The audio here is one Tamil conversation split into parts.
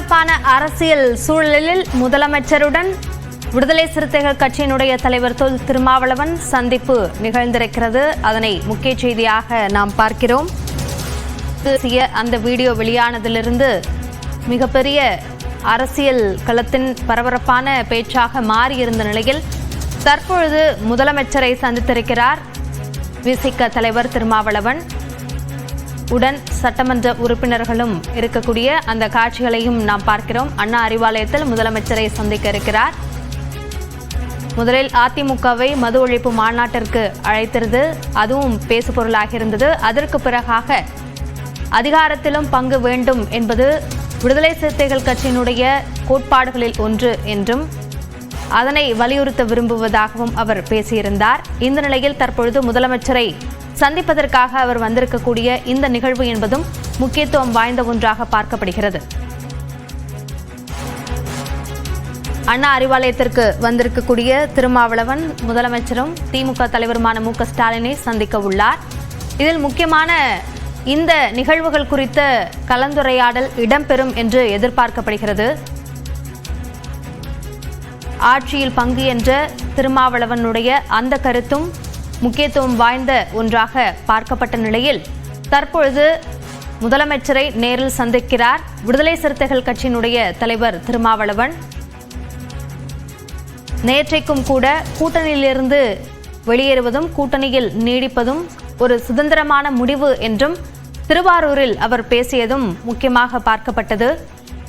பரபரப்பான அரசியல் சூழலில் முதலமைச்சருடன் விடுதலை சிறுத்தைகள் கட்சியினுடைய தலைவர் தொல் திருமாவளவன் சந்திப்பு நிகழ்ந்திருக்கிறது. அதனை முக்கிய செய்தியாக நாம் பார்க்கிறோம். அந்த வீடியோ வெளியானதிலிருந்து மிகப்பெரிய அரசியல் களத்தின் பரபரப்பான பேச்சாக மாறியிருந்த நிலையில் தற்பொழுது முதலமைச்சரை சந்தித்திருக்கிறார். விசிக தலைவர் திருமாவளவன். உடன் சட்டமன்ற உறுப்பினர்களும் இருக்கக்கூடிய அந்த காட்சிகளையும் நாம் பார்க்கிறோம். அண்ணா அறிவாலயத்தில் முதலமைச்சரை சந்திக்க இருக்கிறார். முதலில் அதிமுகவை மது ஒழிப்பு மாநாட்டிற்கு அழைத்திருந்தது. அதுவும் பேசுபொருளாக இருந்தது. அதற்கு பிறகாக அதிகாரத்திலும் பங்கு வேண்டும் என்பது விடுதலை சிறுத்தைகள் கட்சியினுடைய கோட்பாடுகளில் ஒன்று என்றும் அதனை வலியுறுத்த விரும்புவதாகவும் அவர் பேசியிருந்தார். இந்த நிலையில் தற்பொழுது முதலமைச்சரை சந்திப்பதற்காக அவர் வந்திருக்கக்கூடிய இந்த நிகழ்வு என்பதும் முக்கியத்துவம் வாய்ந்த ஒன்றாக பார்க்கப்படுகிறது. அண்ணா அறிவாலயத்திற்கு வந்திருக்கக்கூடிய திருமாவளவன் முதலமைச்சரும் திமுக தலைவருமான மு க ஸ்டாலினை சந்திக்க உள்ளார். இதில் முக்கியமான இந்த நிகழ்வுகள் குறித்த கலந்துரையாடல் இடம்பெறும் என்று எதிர்பார்க்கப்படுகிறது. ஆட்சியில் பங்கு என்ற திருமாவளவனுடைய அந்த கருத்தும் முக்கியத்துவம் வாய்ந்த ஒன்றாக பார்க்கப்பட்ட நிலையில் தற்பொழுது முதலமைச்சரை நேரில் சந்திக்கிறார். விடுதலை சிறுத்தைகள் கட்சியினுடைய தலைவர் திருமாவளவன். நேற்றைக்கும் கூட கூட்டணியிலிருந்து வெளியேறுவதும் கூட்டணியில் நீடிப்பதும் ஒரு சுதந்திரமான முடிவு என்றும் திருவாரூரில் அவர் பேசியதும் முக்கியமாக பார்க்கப்பட்டது.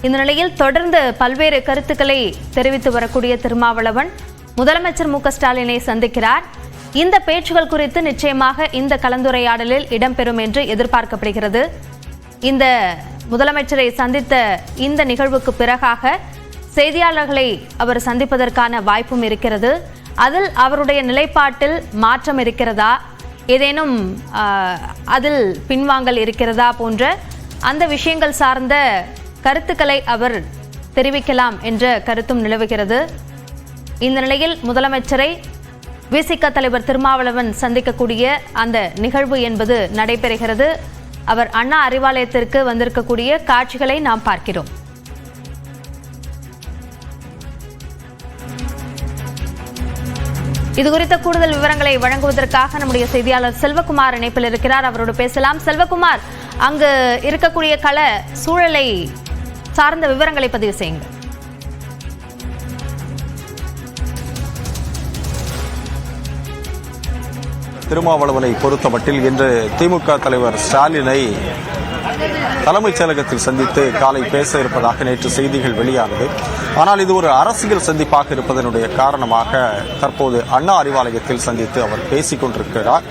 இந்த நிலையில் தொடர்ந்து பல்வேறு கருத்துக்களை தெரிவித்து வரக்கூடிய திருமாவளவன் முதலமைச்சர் மு ஸ்டாலினை சந்திக்கிறார். இந்த பேச்சுகள் குறித்து நிச்சயமாக இந்த கலந்துரையாடலில் இடம்பெறும் என்று எதிர்பார்க்கப்படுகிறது. இந்த முதலமைச்சரை சந்தித்த இந்த நிகழ்வுக்கு பிறகாக செய்தியாளர்களை அவர் சந்திப்பதற்கான வாய்ப்பும் இருக்கிறது. அதில் அவருடைய நிலைப்பாட்டில் மாற்றம் இருக்கிறதா? ஏதேனும் அதில் பின்வாங்கல் இருக்கிறதா போன்ற அந்த விஷயங்கள் சார்ந்த கருத்துக்களை அவர் தெரிவிக்கலாம் என்ற கருத்தும் நிலவுகிறது. இந்த நிலையில் முதலமைச்சரை விசிக தலைவர் திருமாவளவன் சந்திக்கக்கூடிய அந்த நிகழ்வு என்பது நடைபெறுகிறது. அவர் அண்ணா அறிவாலயத்திற்கு வந்திருக்கக்கூடிய காட்சிகளை நாம் பார்க்கிறோம். இது குறித்த கூடுதல் விவரங்களை வழங்குவதற்காக நம்முடைய செய்தியாளர் செல்வகுமார் இணைப்பில் இருக்கிறார். அவரோடு பேசலாம். செல்வகுமார் அங்கு இருக்கக்கூடிய கள சூழலை சார்ந்த விவரங்களை பதிவு செய்யுங்க திருமாவளவனை பொறுத்தமட்டில் இன்று திமுக தலைவர் ஸ்டாலினை தலைமைச் செயலகத்தில் சந்தித்து காலை பேச இருப்பதாக நேற்று செய்திகள் வெளியானது. ஆனால் இது ஒரு அரசியல் சந்திப்பாக இருப்பதனுடைய காரணமாக தற்போது அண்ணா அறிவாலயத்தில் சந்தித்து அவர் பேசிக் கொண்டிருக்கிறார்.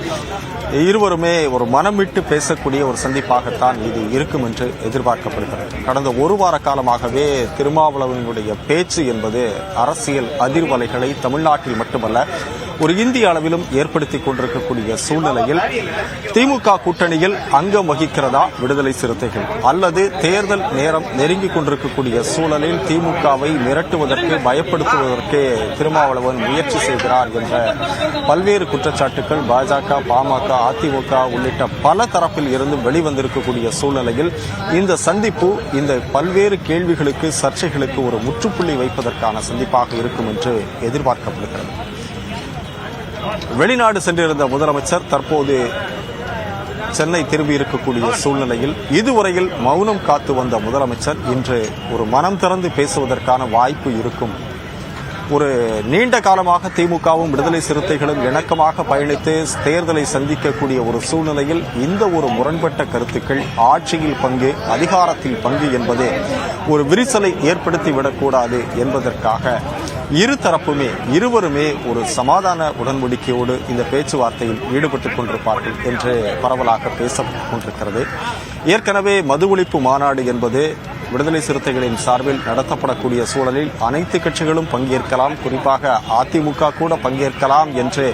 இருவருமே ஒரு மனம் விட்டு பேசக்கூடிய ஒரு சந்திப்பாகத்தான் இது இருக்கும் என்று எதிர்பார்க்கப்படுகிறது. கடந்த ஒரு வார காலமாகவே திருமாவளவனுடைய பேச்சு என்பது அரசியல் அதிர்வலைகளை தமிழ்நாட்டில் மட்டுமல்ல ஒரு இந்திய அளவிலும் ஏற்படுத்தி கொண்டிருக்கக்கூடிய சூழ்நிலையில் திமுக கூட்டணியில் அங்கம் வகிக்கிறதா விடுதலை சிறுத்தைகள்? அல்லது தேர்தல் நேரம் நெருங்கிக் கொண்டிருக்கக்கூடிய சூழலில் திமுகவை மிரட்டுவதற்கு பயப்படுத்துவதற்கு திருமாவளவன் முயற்சி செய்கிறார் என்ற பல்வேறு குற்றச்சாட்டுகள் பாஜக பாமக அதிமுக உள்ளிட்ட பல தரப்பில் இருந்து வெளிவந்திருக்கக்கூடிய சூழ்நிலையில் இந்த சந்திப்பு இந்த பல்வேறு கேள்விகளுக்கு சர்ச்சைகளுக்கு ஒரு முற்றுப்புள்ளி வைப்பதற்கான சந்திப்பாக இருக்கும் என்று எதிர்பார்க்கப்படுகிறது. வெளிநாடு சென்றிருந்த முதலமைச்சர் தற்போது சென்னை திரும்பி இருக்கக்கூடிய சூழ்நிலையில் இதுவரையில் மௌனம் காத்து வந்த முதலமைச்சர் இன்று ஒரு மனம் திறந்து பேசுவதற்கான வாய்ப்பு இருக்கும் ஒரு நீண்ட காலமாக திமுகவும் விடுதலை சிறுத்தைகளும் இணக்கமாக பயணித்து தேர்தலை சந்திக்கக்கூடிய ஒரு சூழ்நிலையில் இந்த ஒரு முரண்பட்ட கருத்துக்கள் ஆட்சியில் பங்கு அதிகாரத்தில் பங்கு என்பது ஒரு விரிசலை ஏற்படுத்தி விடக்கூடாது என்பதற்காக இரு தரப்புமே இருவருமே ஒரு சமாதான உடன்படிக்கையோடு இந்த பேச்சுவார்த்தையில் ஈடுபட்டுக் கொண்டிருப்பார்கள் என்று பரவலாக பேசப்பட்டுக் கொண்டிருக்கிறது. ஏற்கனவே மது ஒழிப்பு மாநாடு என்பது விடுதலை சிறுத்தைகளின் சார்பில் நடத்தப்படக்கூடிய சூழலில் அனைத்து கட்சிகளும் பங்கேற்கலாம். குறிப்பாக அதிமுக கூட பங்கேற்கலாம் என்று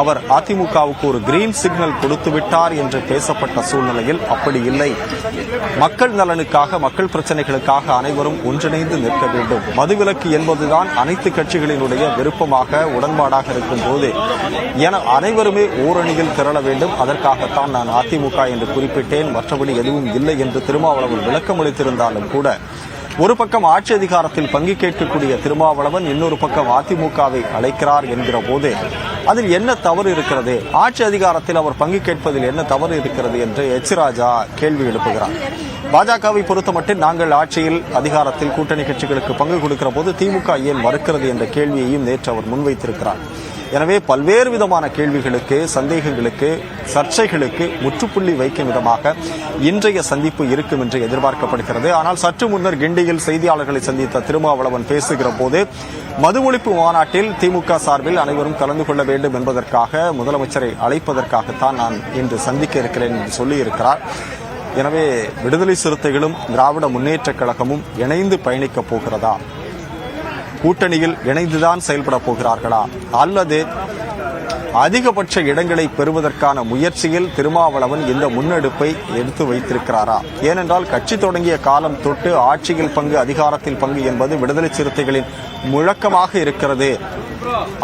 அவர் அதிமுகவுக்கு ஒரு கிரீன் சிக்னல் கொடுத்துவிட்டார் என்று பேசப்பட்ட சூழ்நிலையில் அப்படி இல்லை. மக்கள் நலனுக்காக மக்கள் பிரச்சனைகளுக்காக அனைவரும் ஒன்றிணைந்து நிற்க வேண்டும். மதுவிலக்கு என்பதுதான் அனைத்து கட்சிகளினுடைய விருப்பமாக உடன்பாடாக இருக்கும் போது என அனைவருமே ஓரணியில் திரள வேண்டும். அதற்காகத்தான் நான் அதிமுக என்று குறிப்பிட்டேன். மற்றபடி எதுவும் இல்லை என்று திருமாவளவன் விளக்கமளித்திருந்தாலும் கூட ஒரு பக்கம் ஆட்சி அதிகாரத்தில் பங்கு கேட்கக்கூடிய திருமாவளவன் இன்னொரு பக்கம் அதிமுகவை அழைக்கிறார் என்கிற போது அதில் என்ன தவறு இருக்கிறது? ஆட்சி அதிகாரத்தில் அவர் பங்கு கேட்பதில் என்ன தவறு இருக்கிறது என்று எச் ராஜா கேள்வி எழுப்புகிறார். பாஜகவை பொறுத்தமட்டில் நாங்கள் ஆட்சியில் அதிகாரத்தில் கூட்டணி கட்சிகளுக்கு பங்கு கொடுக்கிற போது திமுக ஏன் மறுக்கிறது என்ற கேள்வியையும் நேற்று அவர் முன்வைத்திருக்கிறார். எனவே பல்வேறு விதமான கேள்விகளுக்கு சந்தேகங்களுக்கு சர்ச்சைகளுக்கு முற்றுப்புள்ளி வைக்கும் விதமாக இன்றைய சந்திப்பு இருக்கும் என்று எதிர்பார்க்கப்படுகிறது. ஆனால் சற்று முன்னர் கிண்டியில் செய்தியாளர்களை சந்தித்த திருமாவளவன் பேசுகிற போது மது ஒழிப்பு மாநாட்டில் திமுக சார்பில் அனைவரும் கலந்து கொள்ள வேண்டும் என்பதற்காக முதலமைச்சரை அழைப்பதற்காகத்தான் நான் இன்று சந்திக்க இருக்கிறேன் என்று சொல்லியிருக்கிறார். எனவே விடுதலை சிறுத்தைகளும் திராவிட முன்னேற்றக் கழகமும் இணைந்து பயணிக்கப் போகிறதா? கூட்டணியில் இணைந்துதான் செயல்பட போகிறார்களா? அல்லது அதிகபட்ச இடங்களை பெறுவதற்கான முயற்சியில் திருமாவளவன் இந்த முன்னெடுப்பை எடுத்து வைத்திருக்கிறாரா? ஏனென்றால் கட்சி தொடங்கிய காலம் தொட்டு ஆட்சியில் பங்கு அதிகாரத்தில் பங்கு என்பது விடுதலை சிறுத்தைகளின் முழக்கமாக இருக்கிறது.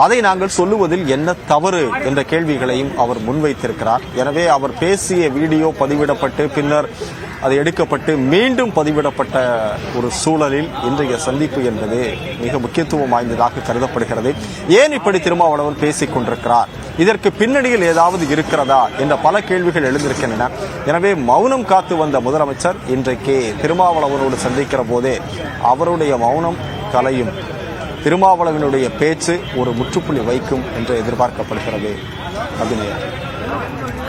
அதை நாங்கள் சொல்லுவதில் என்ன தவறு என்ற கேள்விகளையும் அவர் முன்வைத்திருக்கிறார். எனவே அவர் பேசிய வீடியோ பதிவிடப்பட்டு பின்னர் அது எடுக்கப்பட்டு மீண்டும் பதிவிடப்பட்ட ஒரு சூழலில் இன்றைய சந்திப்பு என்பது மிக முக்கியத்துவம் வாய்ந்ததாக கருதப்படுகிறது. ஏன் இப்படி திருமாவளவன் பேசிக் கொண்டிருக்கிறார்? இதற்கு பின்னணியில் ஏதாவது இருக்கிறதா என்ற பல கேள்விகள் எழுந்திருக்கின்றன. எனவே மௌனம் காத்து வந்த முதலமைச்சர் இன்றைக்கு திருமாவளவனோடு சந்திக்கிற போதே அவருடைய மௌனம் கலையும் திருமாவளவனுடைய பேச்சு ஒரு முற்றுப்புள்ளி வைக்கும் என்று எதிர்பார்க்கப்படுகிறது. அபிநயா.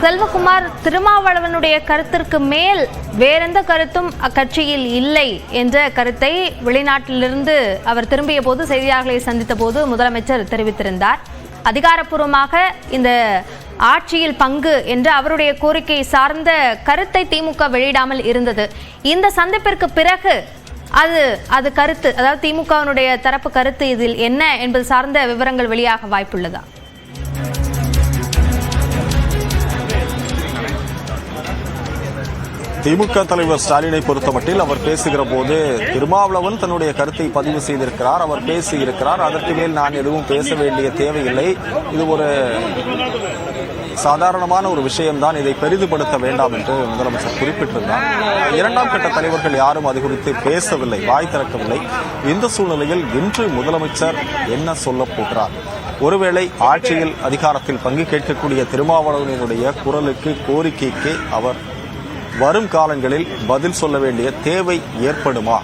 செல்வகுமார் திருமாவளவனுடைய கருத்திற்கு மேல் வேறெந்த கருத்தும் அக்கட்சியில் இல்லை என்ற கருத்தை வெளிநாட்டிலிருந்து அவர் திரும்பிய போது செய்தியாளர்களை சந்தித்த போது முதலமைச்சர் தெரிவித்திருந்தார். அதிகாரப்பூர்வமாக இந்த ஆட்சியில் பங்கு என்ற அவருடைய கோரிக்கை சார்ந்த கருத்தை திமுக வெளியிடாமல் இருந்தது. இந்த சந்திப்பிற்கு பிறகு அது அது கருத்து அதாவது திமுகவினுடைய தரப்பு கருத்து இதில் என்ன என்பது சார்ந்த விவரங்கள் வெளியாக வாய்ப்புள்ளதா? திமுக தலைவர் ஸ்டாலினை பொறுத்தமட்டில் அவர் பேசுகிற போது திருமாவளவன் தன்னுடைய கருத்தை பதிவு செய்திருக்கிறார். அவர் பேசியிருக்கிறார். அதற்கு மேல் நான் எதுவும் பேச வேண்டிய தேவையில்லை. இது ஒரு சாதாரணமான ஒரு விஷயம்தான். இதை பெரிதுபடுத்த வேண்டாம் என்று முதலமைச்சர் குறிப்பிட்டிருந்தார். இரண்டாம் கட்ட தலைவர்கள் யாரும் அது குறித்து பேசவில்லை வாய் திறக்கவில்லை. இந்த சூழ்நிலையில் இன்று முதலமைச்சர் என்ன சொல்லப் போகிறார்? ஒருவேளை ஆட்சியில் அதிகாரத்தில் பங்கு கேட்கக்கூடிய திருமாவளவனினுடைய குரலுக்கு கோரிக்கைக்கு அவர் வரும் காலங்களில் பதில் சொல்ல வேண்டிய தேவை ஏற்படுமா?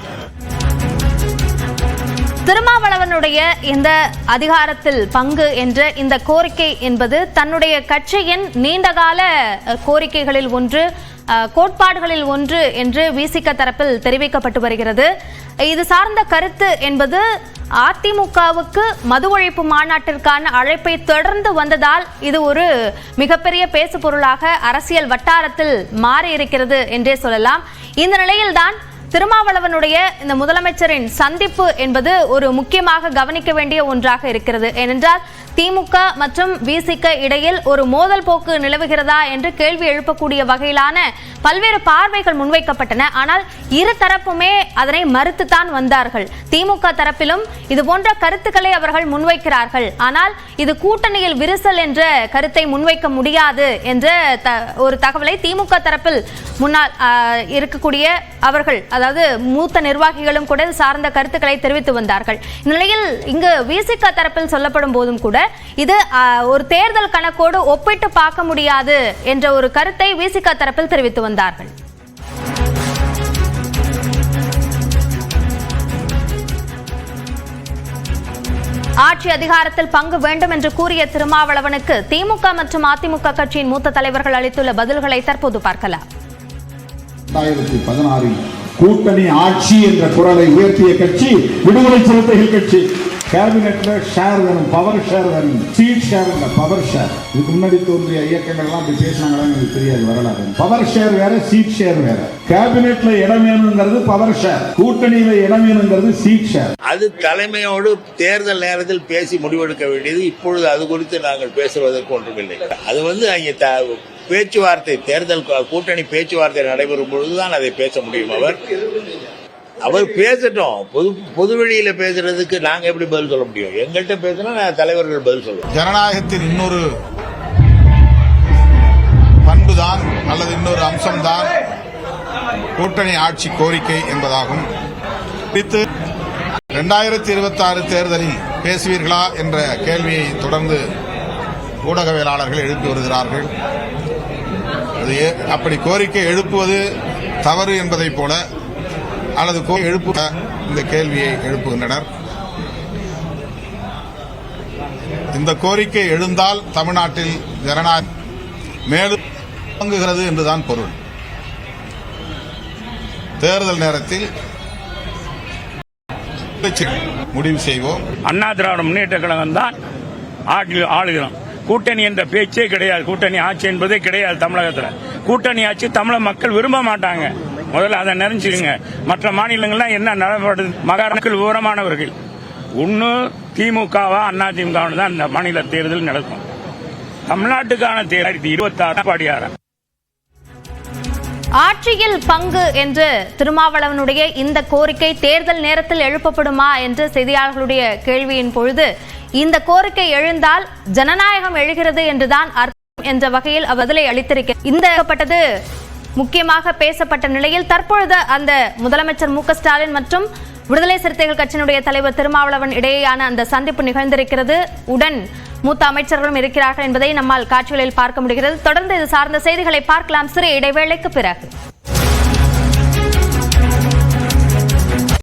திருமாவளவனுடைய இந்த அதிகாரத்தில் பங்கு என்ற இந்த கோரிக்கை என்பது தன்னுடைய கட்சியின் நீண்டகால கோரிக்கைகளில் ஒன்று கோட்பாடுகளில் ஒன்று என்று விசிக தரப்பில் தெரிவிக்கப்பட்டு வருகிறது. இது சார்ந்த கருத்து என்பது அதிமுகவுக்கு மது ஒழிப்பு மாநாட்டிற்கான அழைப்பை தொடர்ந்து வந்ததால் இது ஒரு மிகப்பெரிய பேசு பொருளாக அரசியல் வட்டாரத்தில் மாறி இருக்கிறது என்றே சொல்லலாம். இந்த நிலையில்தான் திருமாவளவனுடைய இந்த முதலமைச்சரின் சந்திப்பு என்பது ஒரு முக்கியமாக கவனிக்க வேண்டிய ஒன்றாக இருக்கிறது. ஏனென்றால் திமுக மற்றும் விசிக இடையில் ஒரு மோதல் போக்கு நிலவுகிறதா என்று கேள்வி எழுப்பக்கூடிய வகையிலான பல்வேறு பார்வைகள் முன்வைக்கப்பட்டன. ஆனால் இரு தரப்புமே அதனை மறுத்துத்தான் வந்தார்கள். திமுக தரப்பிலும் இது போன்ற கருத்துக்களை அவர்கள் முன்வைக்கிறார்கள். ஆனால் இது கூட்டணியில் விரிசல் என்ற கருத்தை முன்வைக்க முடியாது என்ற த- ஒரு தகவலை திமுக தரப்பில் முன்னால் இருக்கக்கூடிய அவர்கள் அதாவது மூத்த நிர்வாகிகளும் கூட சார்ந்த கருத்துக்களை தெரிவித்து வந்தார்கள். இந்நிலையில் இங்கு விசிக தரப்பில் சொல்லப்படும் போதும் கூட இது ஒரு தேர்தல் கணக்கோடு ஒப்பிட்டு பார்க்க முடியாது என்ற ஒரு கருத்தை விசிகா தரப்பில் தெரிவித்து வந்தார்கள். ஆட்சி அதிகாரத்தில் பங்கு வேண்டும் என்று கூறிய திருமாவளவனுக்கு திமுக மற்றும் அதிமுக கட்சியின் மூத்த தலைவர்கள் அளித்துள்ள பதில்களை தற்போது பார்க்கலாம். இரண்டாயிரத்தி பதினாறில் கூட்டணி ஆட்சி என்ற குரலை உயர்த்திய கட்சி விடுதலை சிறுத்தைகள் கட்சி. கேபினெட்ல ஷேர் வேணும் பவர் ஷேர் வேணும் சீட் ஷேர் இல்லை பவர் ஷேர் இதுக்கு முன்னாடி தோன்றிய இயக்கங்கள்லாம் அப்படி பேசினாங்களான்னு எனக்கு தெரியாது வரலாறு. பவர் ஷேர் வேற சீட் ஷேர் வேற. கேபினெட்ல இடம் வேணுங்கிறது பவர் ஷேர் கூட்டணியில இடம் வேணுங்கிறது சீட் ஷேர் அது தலைமையோடு தேர்தல் நேரத்தில் பேசி முடிவெடுக்க வேண்டியது. இப்பொழுது அது குறித்து நாங்கள் பேசுவதற்கு ஒன்றுமில்லை. அது வந்து அங்கே த- பேச்சுவார்த்தை தேர்தல் கூட்டணி பேச்சுவார்த்தை நடைபெறும் பொழுதுதான் அதை பேச முடியும் அவர். அவர் பேசட்டும். பொது பொது வெளியில பேசுறதுக்கு நாங்க எப்படி பதில் சொல்ல முடியும்? எங்கள்கிட்ட பேசினா தலைவர்கள் பதில் சொல்லுவோம் ஜனநாயகத்தின் இன்னொரு பண்புதான் அல்லது இன்னொரு அம்சம்தான் கூட்டணி ஆட்சி கோரிக்கை என்பதாகும். குறித்து இரண்டாயிரத்தி இருபத்தி ஆறு தேர்தலில் பேசுவீர்களா என்ற கேள்வியை தொடர்ந்து ஊடகவியலாளர்கள் எழுப்பி வருகிறார்கள். அது அப்படி கோரிக்கை எழுப்புவது தவறு என்பதைப் போல அல்லது கோ- எழுப்பு. இந்த கேள்வியை எழுப்புகின்றனர். இந்த கோரிக்கை எழுந்தால் தமிழ்நாட்டில் ஜனநாயகம் மேலும் தொடங்குகிறது என்றுதான் பொருள். தேர்தல் நேரத்தில் முடிவு செய்வோம். அண்ணா திராவிட முன்னேற்ற கழகம் தான் ஆட்சி- ஆளுகிறோம். கூட்டணி என்ற பேச்சே கிடையாது. கூட்டணி ஆட்சி என்பதே கிடையாது தமிழகத்தில். கூட்டணி ஆட்சி தமிழக மக்கள் விரும்ப மாட்டாங்க. முதல்ல அதை நிறைஞ்சிருங்க மற்ற மாநிலங்கள்லாம் என்ன நடப்படுது மகாராஷ்டிரர்கள் விவரமானவர்கள் ஒன்று திமுகவா அண்ணா திமுக தான் இந்த மாநில தேர்தல் நடக்கும். தமிழ்நாட்டுக்கான தேர்தல் இருபத்தாறு பாடியாரா? ஆட்சியில் பங்கு என்று திருமாவளவனுடைய இந்த கோரிக்கை தேர்தல் நேரத்தில் எழுப்பப்படுமா என்று செய்தியாளர்களுடைய கேள்வியின் பொழுது இந்த கோரிக்கை எழுந்தால் ஜனநாயகம் எழுகிறது என்றுதான் அர்த்தம் என்ற வகையில் அவர் பதிலை அளித்திருக்கிறார் இந்த முக்கியமாக பேசப்பட்ட நிலையில் தற்பொழுது அந்த முதலமைச்சர் மு ஸ்டாலின் மற்றும் விடுதலை சிறுத்தைகள் கட்சியினுடைய தலைவர் திருமாவளவன் இடையேயான அந்த சந்திப்பு நிகழ்ந்திருக்கிறது. உடன் மூத்த அமைச்சர்களும் இருக்கிறார்கள் என்பதை நம்மால் காட்சிகளில் பார்க்க முடிகிறது. தொடர்ந்து இது சார்ந்த செய்திகளை பார்க்கலாம். சிறிய இடைவேளைக்கு பிறகு.